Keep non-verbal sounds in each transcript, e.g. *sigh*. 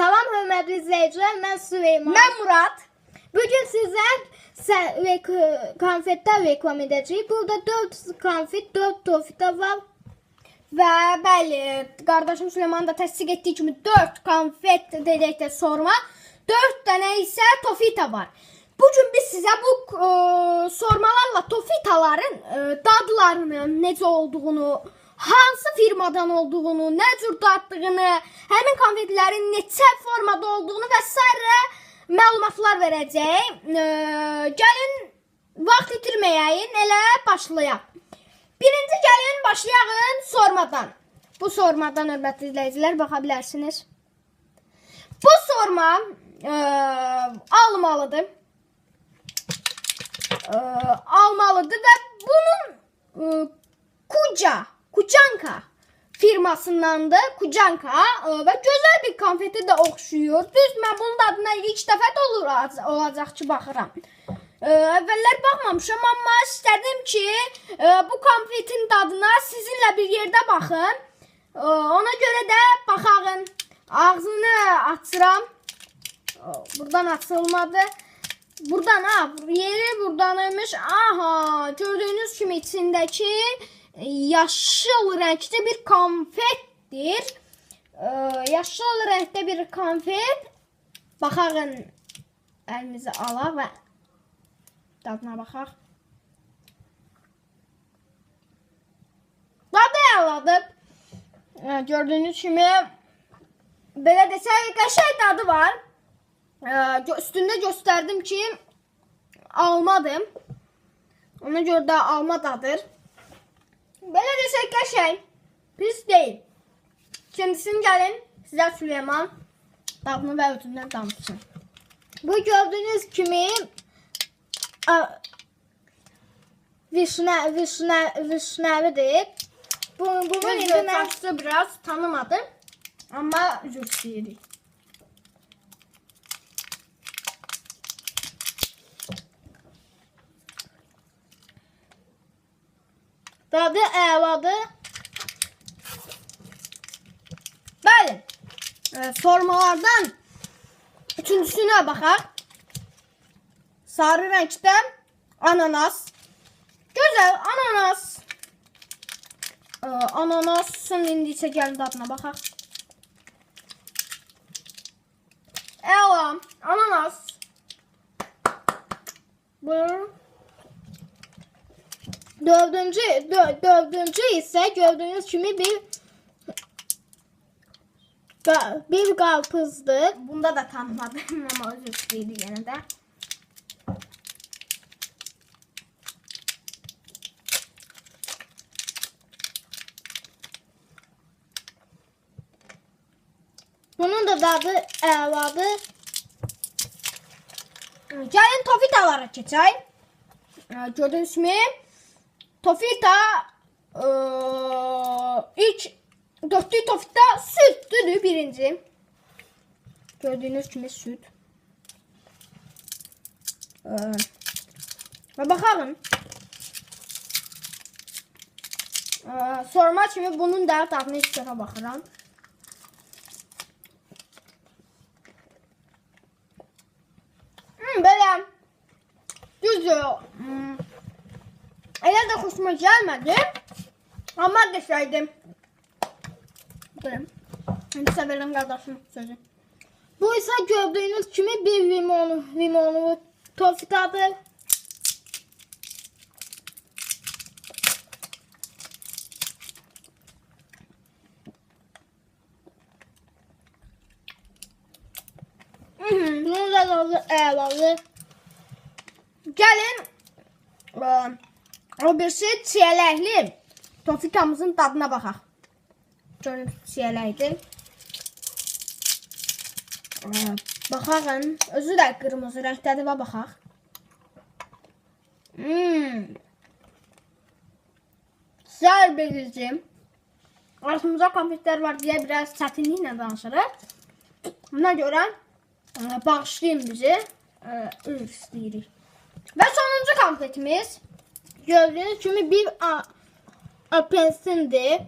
Salam hörmətli izləyicilər, mən Süleyman. Ben Murat. Bugün sizə sə- rek- konfetlər reklam edəcəyik. Burada 4 konfet, 4 tofita var. Və bəli, qardaşım Süleyman da təsdiq etdiyi kimi 4 konfet dedikdə sorma, 4 dənə isə tofita var. Bu gün biz sizə bu e, sormalarla tofitaların e, dadlarının necə olduğunu, hansı firmadan olduğunu, nə cür dadlığını, həmin konfetlərin neçə formada olduğunu və s. məlumatlar verəcək. E, gəlin vaxt itirməyəyin, elə başlayaq. Birinci gəlin başlayalım sormadan. Bu sormadan hörmətli izləyicilər baxa bilərsiniz. Bu sorma e, almalıdır. E, almalıdır və bunun e, Kuca, Kucanka firmasındandır. Kucanka e, və gözəl bir konfeti də oxşuyur. Düz mən bunun adına ilk dəfə də olur olacaq ki baxıram. Ee, əvvəllər baxmamışam, amma istədim ki, e, bu konfetin dadına sizinlə bir yerdə baxın. E, ona görə də baxağın. Ağzını açıram. E, Buradan açılmadı. Buradan ha, yeri buradanmış. Aha, gördüyünüz kimi içindəki e, yaşıl rəngli bir konfetdir. E, yaşıl rəngdə bir konfet. Baxağın əlimizi alaq və Dadına baxaq. Dadı əladır. Ee, Gördüyünüz kimi belə desək qəşəng dadı var. Gö- Üstündə göstərdim ki almadım. Ona görə də alma dadır. Belə desək qəşəng. Pis deyil. Kendisini gəlin sizə Süleyman dadını və özündən danışsın. Bu gördüyünüz kimi vişne vişne vişnevidir. Bu bunun indi biraz tanımadım. Ama üzür istəyirik. Dadı əladır. Bəli. E, formalardan üçüncüsünə baxaq. Sarı rəngdə ananas. Gözəl ananas. E, ananasın indi isə gəlin dadına baxaq. Əla, ananas. Buyurun. Dördüncü, dö- dördüncü ise gördüğünüz kimi bir bir qarpızdır. Bunda da tanımadım *laughs* ama özür istəyirdik yenə də. Bunun da dadı əladır. Gəlin tofitalara keçək. Gördüyünüz kimi tofita e, ilk dörtlük tofita sütdür birinci. Gördüyünüz kimi süt. Ee, Və baxalım. Ee, Sorma kimi bunun da dadına ilk dəfə Amma desəydim. Durun. İndi sizə verirəm qardaşım sözü. Bu ise gördüğünüz kimi bir limon, limonlu tofitadır. Mhm. Bunun da dadı əladır. Gəlin ə, o birisi çiyələkli tofikamızın dadına baxaq. Görün çiyələkdir. Ə, Baxağın, özü də qırmızı rəngdədir və baxaq. Hmm. Güzel bir dizim. Arasımızda konfetlər var deyə biraz çətinliklə danışırıq. Buna görə ə, bağışlayın bizi. Ə, Üzr istəyirik. Və sonuncu konfetimiz Gözleri çünkü bir a, apensindi.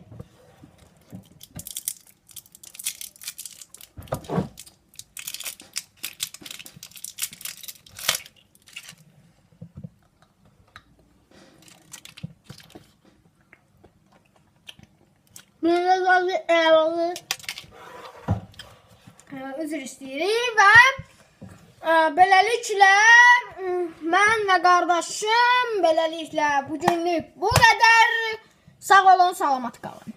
Bunun bazı eyvallı ee, özür istəyirəm və e, beləliklə mən və qardaşım beləliklə bu günlük bu qədər. Sağ olun, salamat qalın.